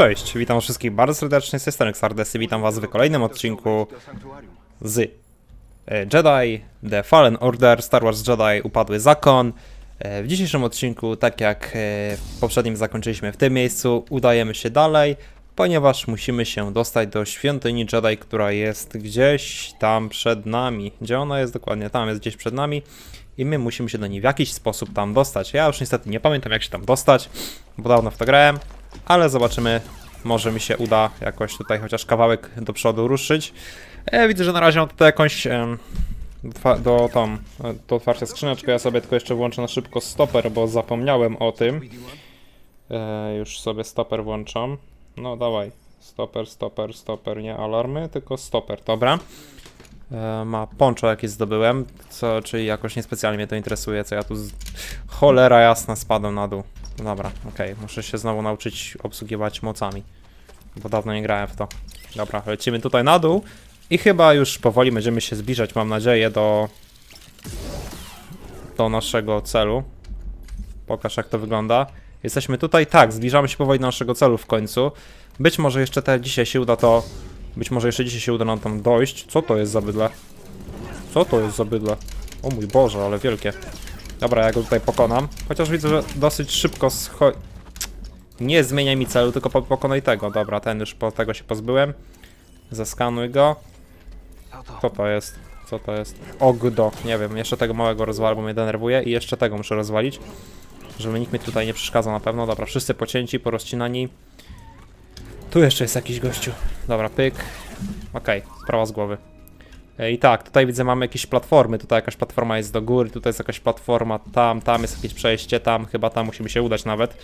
Cześć, witam wszystkich bardzo serdecznie, z tej strony Xardesy, witam was w kolejnym odcinku z e, Jedi, The Fallen Order, Star Wars Jedi, Upadły Zakon. E, W dzisiejszym odcinku, tak jak e, w poprzednim zakończyliśmy w tym miejscu, udajemy się dalej, ponieważ musimy się dostać do świątyni Jedi, która jest gdzieś tam przed nami. Gdzie ona jest dokładnie? Tam jest gdzieś przed nami i my musimy się do niej w jakiś sposób tam dostać. Ja już niestety nie pamiętam jak się tam dostać, bo dawno w to grałem, ale zobaczymy, może mi się uda jakoś tutaj chociaż kawałek do przodu ruszyć. E, widzę, że na razie mam tutaj jakąś do tam, e, do otwarcia skrzyneczkę, ja sobie tylko jeszcze włączę na szybko stoper, bo zapomniałem o tym. E, już sobie stoper włączam. No dawaj, stoper, stoper, stoper, nie alarmy, tylko stoper, dobra. E, ma poncho jakieś zdobyłem, co, czyli jakoś niespecjalnie mnie to interesuje, co ja tu z... Cholera jasna, spadłem na dół. Dobra, okej, muszę się znowu nauczyć obsługiwać mocami, bo dawno nie grałem w to. Dobra, lecimy tutaj na dół i chyba już powoli będziemy się zbliżać, mam nadzieję, do do naszego celu. Pokaż jak to wygląda. Jesteśmy tutaj, tak, zbliżamy się powoli do naszego celu w końcu. Być może jeszcze te dzisiaj się uda to, być może jeszcze dzisiaj się uda nam tam dojść. Co to jest za bydle? Co to jest za bydle? O mój Boże, ale wielkie. Dobra, ja go tutaj pokonam. Chociaż widzę, że dosyć szybko scho... Nie zmieniaj mi celu, tylko po pokonaj tego. Dobra, ten już po tego się pozbyłem. Zeskanuj go. Co to jest? Co to jest? Ogdo. Nie wiem, jeszcze tego małego rozwalę, bo mnie denerwuje. I jeszcze tego muszę rozwalić. Żeby nikt mi tutaj nie przeszkadzał na pewno. Dobra, wszyscy pocięci, porozcinani. Tu jeszcze jest jakiś gościu. Dobra, pyk. Okej, sprawa z głowy. E, I tak, tutaj widzę mamy jakieś platformy, tutaj jakaś platforma jest do góry, tutaj jest jakaś platforma, tam, tam jest jakieś przejście, tam, chyba tam musimy się udać nawet.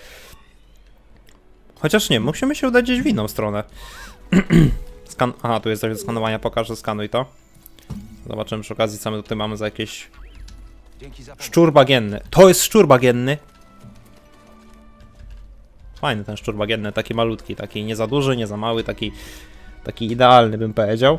Chociaż nie, musimy się udać gdzieś w inną stronę. Skan Aha, tu jest coś do skanowania, pokażę, skanuj to. Zobaczymy przy okazji, co my tutaj mamy za jakieś... Szczur bagienny. To jest szczur bagienny! Fajny ten szczur bagienny, taki malutki, taki nie za duży, nie za mały, taki, taki idealny bym powiedział.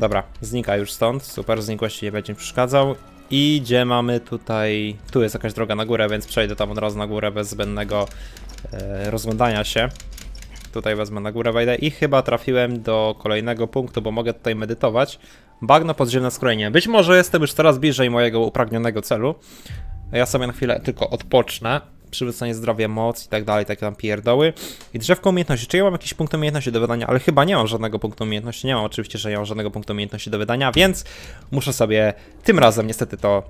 Dobra, znika już stąd, super, znikłości nie będzie mi przeszkadzał. I gdzie mamy tutaj... Tu jest jakaś droga na górę, więc przejdę tam od razu na górę bez zbędnego e, rozglądania się. Tutaj wezmę na górę, wejdę i chyba trafiłem do kolejnego punktu, bo mogę tutaj medytować. Bagno podziemne skrojenie. Być może jestem już coraz bliżej mojego upragnionego celu. Ja sobie na chwilę tylko odpocznę. Przywrócenie zdrowia, moc i tak dalej, takie tam pierdoły. I drzewko umiejętności. Czy ja mam jakiś punkt umiejętności do wydania? Ale chyba nie mam żadnego punktu umiejętności. Nie mam oczywiście, że nie mam żadnego punktu umiejętności do wydania, więc muszę sobie tym razem niestety to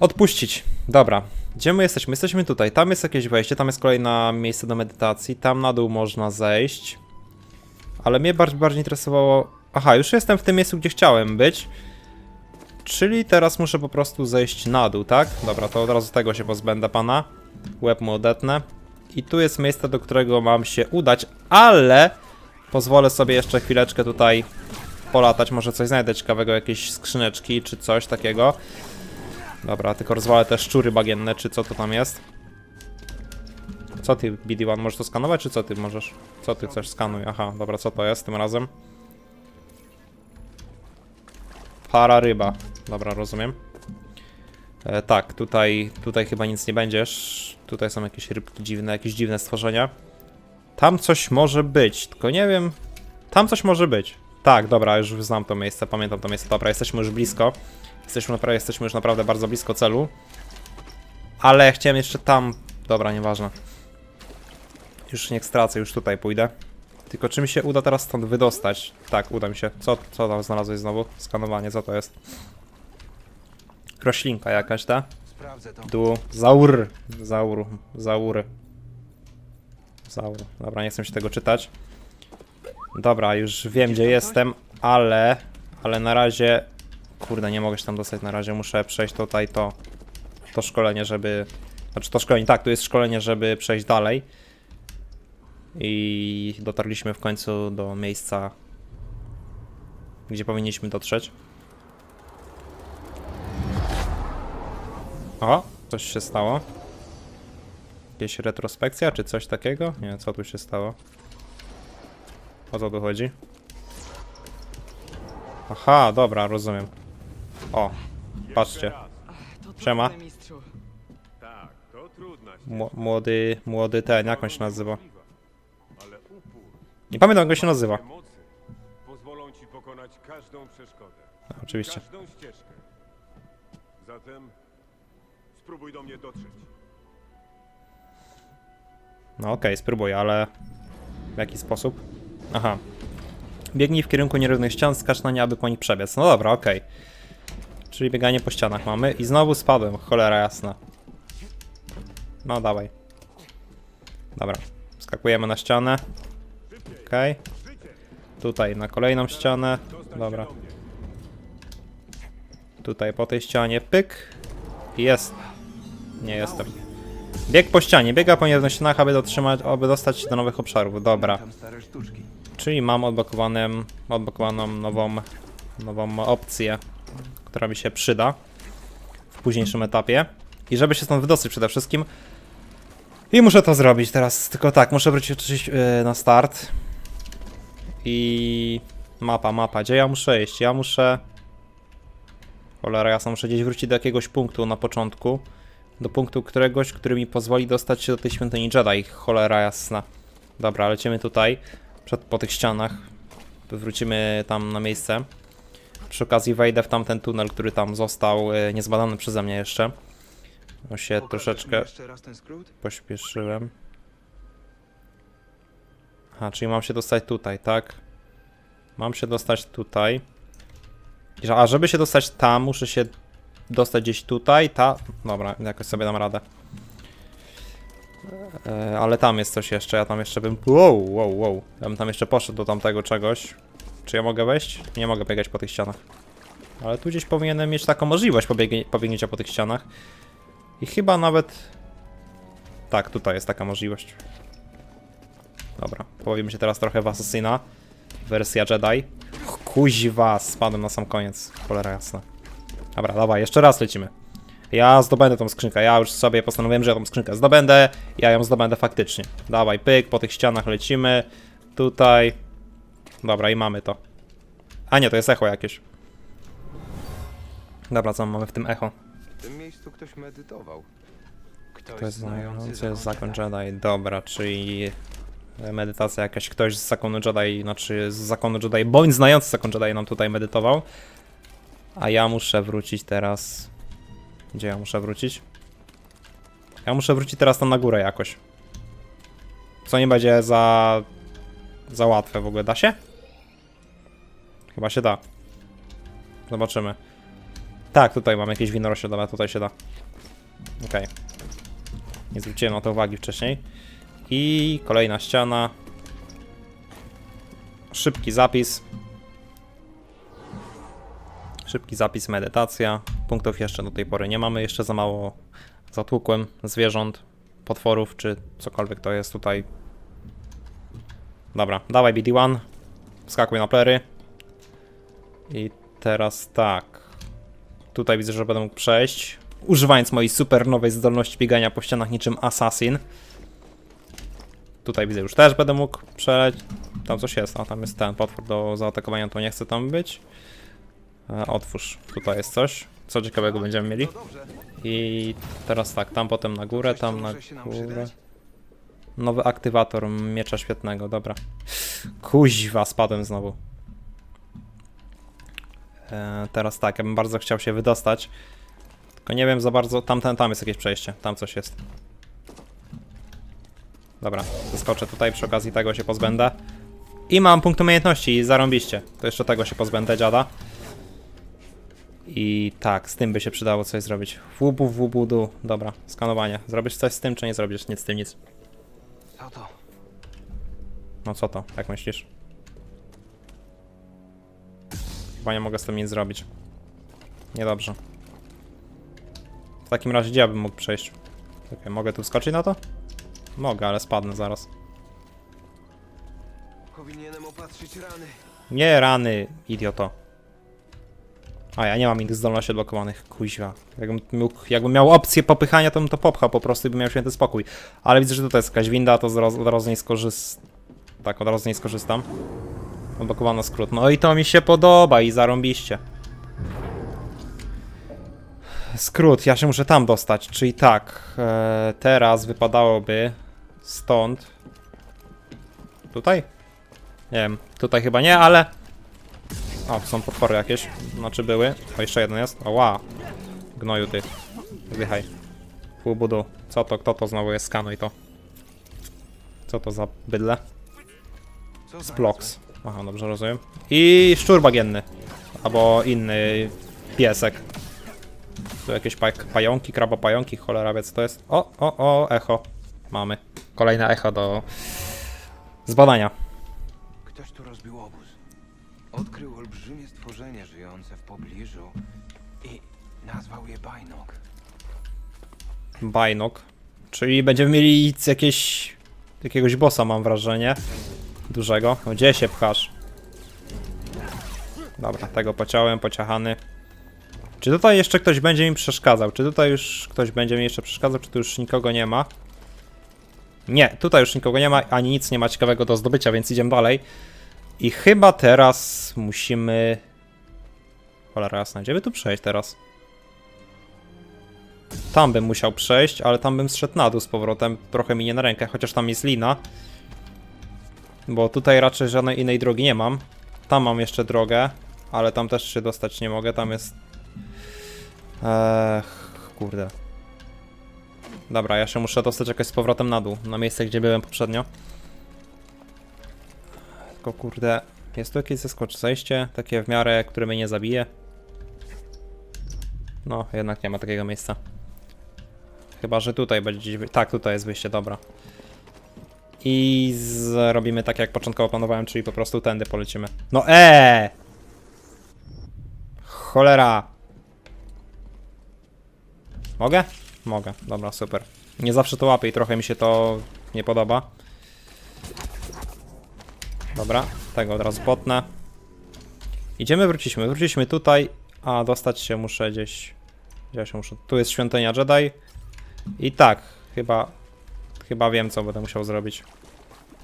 odpuścić. Dobra, gdzie my jesteśmy? Jesteśmy tutaj. Tam jest jakieś wejście, tam jest kolejne miejsce do medytacji. Tam na dół można zejść. Ale mnie bardziej, bardziej interesowało... Aha, już jestem w tym miejscu, gdzie chciałem być. Czyli teraz muszę po prostu zejść na dół, tak? Dobra, to od razu tego się pozbędę pana. Łeb mu odetnę. I tu jest miejsce, do którego mam się udać, ale pozwolę sobie jeszcze chwileczkę tutaj polatać. Może coś znajdę ciekawego, jakieś skrzyneczki czy coś takiego. Dobra, tylko rozwalę te szczury bagienne, czy co to tam jest. Co ty, BD1, możesz to skanować, czy co ty możesz? Co ty coś skanuj? Aha, dobra, co to jest tym razem? Para ryba. Dobra, rozumiem. E, tak, tutaj, tutaj chyba nic nie będziesz. Tutaj są jakieś rybki dziwne, jakieś dziwne stworzenia. Tam coś może być, tylko nie wiem. Tam coś może być. Tak, dobra, już znam to miejsce, pamiętam to miejsce. Dobra, jesteśmy już blisko. Jesteśmy, naprawdę, jesteśmy już naprawdę bardzo blisko celu. Ale chciałem jeszcze tam... Dobra, nieważne. Już nie stracę, już tutaj pójdę. Tylko czy mi się uda teraz stąd wydostać? Tak, uda mi się. Co, co tam znalazłeś znowu? Skanowanie, co to jest? Roślinka jakaś, ta? Sprawdzę to. Du... Zaur. Zaur. Zaury. Zaur. Dobra, nie chcę się tego czytać. Dobra, już wiem gdzie jestem, ale... Ale na razie... Kurde, nie mogę się tam dostać na razie, muszę przejść tutaj to... To szkolenie, żeby... Znaczy to szkolenie, tak, tu jest szkolenie, żeby przejść dalej. I dotarliśmy w końcu do miejsca, gdzie powinniśmy dotrzeć. O, coś się stało. Jakieś retrospekcja czy coś takiego? Nie, co tu się stało? O co tu chodzi? Aha, dobra, rozumiem. O, patrzcie. Siema. Tak, to trudna Mł- młody, młody ten, jak on się nazywa? Ale Nie pamiętam jak go się nazywa. pozwolą ci pokonać każdą przeszkodę, oczywiście. każdą ścieżkę. Zatem spróbuj do mnie dotrzeć. No okej, spróbuję, ale w jaki sposób? Aha. Biegnij w kierunku nierównych ścian, skacz na nie, aby po nich przebiec. No dobra, okej. Czyli bieganie po ścianach mamy. I znowu spadłem, cholera jasna. No dawaj. Dobra. Skakujemy na ścianę. Okej. Tutaj na kolejną ścianę. Dobra. Tutaj po tej ścianie, pyk. I Jest. Nie jestem. Bieg po ścianie, biega po nierównych ścianach, aby dotrzymać, aby dostać się do nowych obszarów. Dobra. Czyli mam odblokowaną nową, nową opcję, która mi się przyda w późniejszym etapie. I żeby się stąd wydostać przede wszystkim. I muszę to zrobić teraz. Tylko tak, muszę wrócić yy, na start. I mapa, mapa. Gdzie ja muszę iść? Ja muszę. Cholera, jasno, muszę gdzieś wrócić do jakiegoś punktu na początku. Do punktu któregoś, który mi pozwoli dostać się do tej świątyni Jedi. Cholera jasna. Dobra, lecimy tutaj przed, po tych ścianach. Wrócimy tam na miejsce. Przy okazji wejdę w tamten tunel, który tam został e, niezbadany przeze mnie jeszcze. Bo się Pokażesz troszeczkę pośpieszyłem. Aha, czyli mam się dostać tutaj, tak? Mam się dostać tutaj. A żeby się dostać tam, muszę się dostać gdzieś tutaj, ta... Dobra, jakoś sobie dam radę. E, ale tam jest coś jeszcze, ja tam jeszcze bym... Wow, wow, wow. Ja bym tam jeszcze poszedł do tamtego czegoś. Czy ja mogę wejść? Nie mogę biegać po tych ścianach. Ale tu gdzieś powinienem mieć taką możliwość pobiegnięcia po tych ścianach. I chyba nawet... Tak, tutaj jest taka możliwość. Dobra, pobawimy się teraz trochę w Assassina. Wersja Jedi. Kuźwa, spadłem na sam koniec. Cholera jasna. Dobra, dawaj, jeszcze raz lecimy. Ja zdobędę tą skrzynkę, ja już sobie postanowiłem, że ja tą skrzynkę zdobędę. Ja ją zdobędę faktycznie. Dawaj, pyk, po tych ścianach lecimy. Tutaj. Dobra, i mamy to. A nie, to jest echo jakieś. Dobra, co mamy w tym echo? W tym miejscu ktoś medytował. Ktoś To jest znający jest zakon. Jedi. Dobra, czyli medytacja jakaś, ktoś z zakonu Jedi, znaczy z zakonu Jedi, bądź znający zakon Jedi nam tutaj medytował. A ja muszę wrócić teraz... Gdzie ja muszę wrócić? Ja muszę wrócić teraz tam na górę jakoś. Co nie będzie za... za łatwe w ogóle. Da się? Chyba się da. Zobaczymy. Tak, tutaj mam jakieś winorośle, dobra, tutaj się da. Okej. Nie zwróciłem na to uwagi wcześniej. I kolejna ściana. Szybki zapis. Szybki zapis, medytacja. Punktów jeszcze do tej pory nie mamy. Jeszcze za mało zatłukłem zwierząt, potworów, czy cokolwiek to jest tutaj. Dobra, dawaj BD1. Wskakuj na plery. I teraz tak. Tutaj widzę, że będę mógł przejść. Używając mojej super nowej zdolności biegania po ścianach niczym Assassin. Tutaj widzę, już też będę mógł przeleć. Tam coś jest, a tam jest ten potwór do zaatakowania, to nie chcę tam być. E, otwórz, tutaj jest coś. Co ciekawego będziemy mieli. I teraz tak, tam potem na górę, tam na górę. Nowy aktywator miecza świetnego, dobra. Kuźwa, spadłem znowu. E, teraz tak, ja bym bardzo chciał się wydostać. Tylko nie wiem za bardzo, tam, tam, tam jest jakieś przejście, tam coś jest. Dobra, zeskoczę tutaj, przy okazji tego się pozbędę. I mam punkt umiejętności i zarąbiście. To jeszcze tego się pozbędę, dziada. I tak, z tym by się przydało coś zrobić. Wubu, wubu, du. Dobra, skanowanie. Zrobisz coś z tym, czy nie zrobisz nic z tym, nic? Co to? No co to, jak myślisz? Chyba nie mogę z tym nic zrobić. Niedobrze. W takim razie gdzie ja bym mógł przejść? Czekaj, mogę tu wskoczyć na to? Mogę, ale spadnę zaraz. Powinienem opatrzyć rany. Nie rany, idioto. A ja nie mam innych zdolności odblokowanych, kuźwa. Jakbym, mógł, jakbym miał opcję popychania, to bym to popchał po prostu i bym miał święty spokój. Ale widzę, że tutaj jest jakaś winda, to zaraz, od razu z niej skorzystam. Tak, od razu z niej skorzystam. Odblokowano skrót. No i to mi się podoba i zarąbiście. Skrót, ja się muszę tam dostać, czyli tak, e, teraz wypadałoby stąd Tutaj? Nie wiem, tutaj chyba nie, ale... O, są potwory jakieś. Znaczy były. O, jeszcze jeden jest. O, wow. Gnoju ty. Zdychaj. Pół budu. Co to? Kto to znowu jest? Skanuj to. Co to za bydle? Splox. Aha, dobrze rozumiem. I szczur bagienny. Albo inny piesek. Tu jakieś pa pająki, kraba pająki, cholera wie co to jest. O, o, o, echo. Mamy. Kolejne echo do zbadania. Ktoś tu rozbił obóz. Odkrył olbrzymie stworzenie żyjące w pobliżu i nazwał je Bajnok. Bajnok. Czyli będziemy mieli jakieś... jakiegoś bossa mam wrażenie. Dużego. Gdzie się pchasz? Dobra, tego pociąłem, pociachany. Czy tutaj jeszcze ktoś będzie mi przeszkadzał? Czy tutaj już ktoś będzie mi jeszcze przeszkadzał? Czy tu już nikogo nie ma? Nie, tutaj już nikogo nie ma, ani nic nie ma ciekawego do zdobycia, więc idziemy dalej. I chyba teraz musimy... Cholera jasna, gdzie by tu przejść teraz? Tam bym musiał przejść, ale tam bym zszedł na dół z powrotem. Trochę mi nie na rękę, chociaż tam jest lina. Bo tutaj raczej żadnej innej drogi nie mam. Tam mam jeszcze drogę, ale tam też się dostać nie mogę. Tam jest. Ech, kurde. Dobra, ja się muszę dostać jakoś z powrotem na dół, na miejsce, gdzie byłem poprzednio. Tylko kurde, jest tu jakieś zeskocz zejście, takie w miarę, które mnie nie zabije. No, jednak nie ma takiego miejsca. Chyba, że tutaj będzie Tak, tutaj jest wyjście, dobra. I zrobimy tak, jak początkowo planowałem, czyli po prostu tędy polecimy. No eee! Cholera! Mogę? Mogę, dobra, super. Nie zawsze to łapię i trochę mi się to nie podoba. Dobra, tego od razu potnę. Idziemy, wróciliśmy. Wróciliśmy tutaj, a dostać się muszę gdzieś... Gdzie się muszę... Tu jest świątynia Jedi. I tak, chyba... Chyba wiem, co będę musiał zrobić.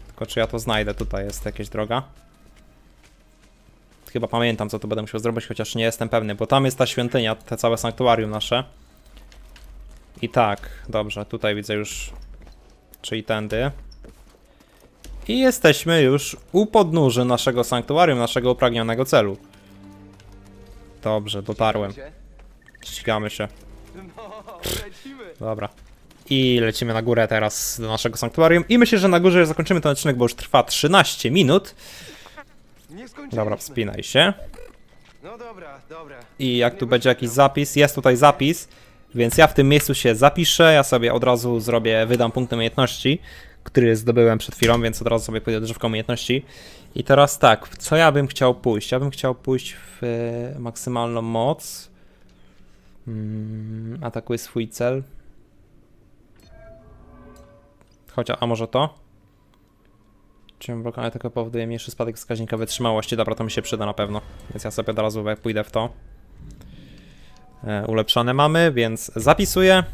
Tylko czy ja to znajdę? Tutaj jest jakaś droga. Chyba pamiętam, co tu będę musiał zrobić, chociaż nie jestem pewny, bo tam jest ta świątynia, te całe sanktuarium nasze. I tak, dobrze, tutaj widzę już... Czyli tędy. I jesteśmy już u podnóży naszego sanktuarium, naszego upragnionego celu. Dobrze, dotarłem. Ścigamy się. No! Dobra. I lecimy na górę teraz do naszego sanktuarium. I myślę, że na górze zakończymy ten odcinek, bo już trwa 13 minut. Dobra, wspinaj się. No dobra, dobra. I jak tu będzie jakiś zapis, jest tutaj zapis, więc ja w tym miejscu się zapiszę. Ja sobie od razu zrobię, wydam punkty umiejętności, który zdobyłem przed chwilą, więc od razu sobie pójdę drzewką umiejętności. I teraz tak, co ja bym chciał pójść? Ja bym chciał pójść w e, maksymalną moc. Mm, atakuj swój cel. Chociaż, a może to? Czym blokowanie tylko powoduje mniejszy spadek wskaźnika wytrzymałości. Dobra, to mi się przyda na pewno. Więc ja sobie od razu pójdę w to. E, ulepszone mamy, więc zapisuję.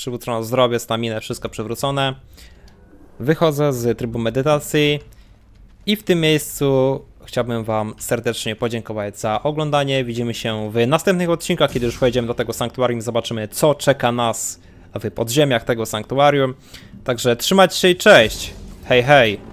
Przywrócono zdrowie, staminę, wszystko przywrócone. Wychodzę z trybu medytacji. I w tym miejscu chciałbym Wam serdecznie podziękować za oglądanie. Widzimy się w następnych odcinkach, kiedy już wejdziemy do tego sanktuarium. Zobaczymy, co czeka nas w podziemiach tego sanktuarium. Także trzymajcie się i cześć! Hej, hej!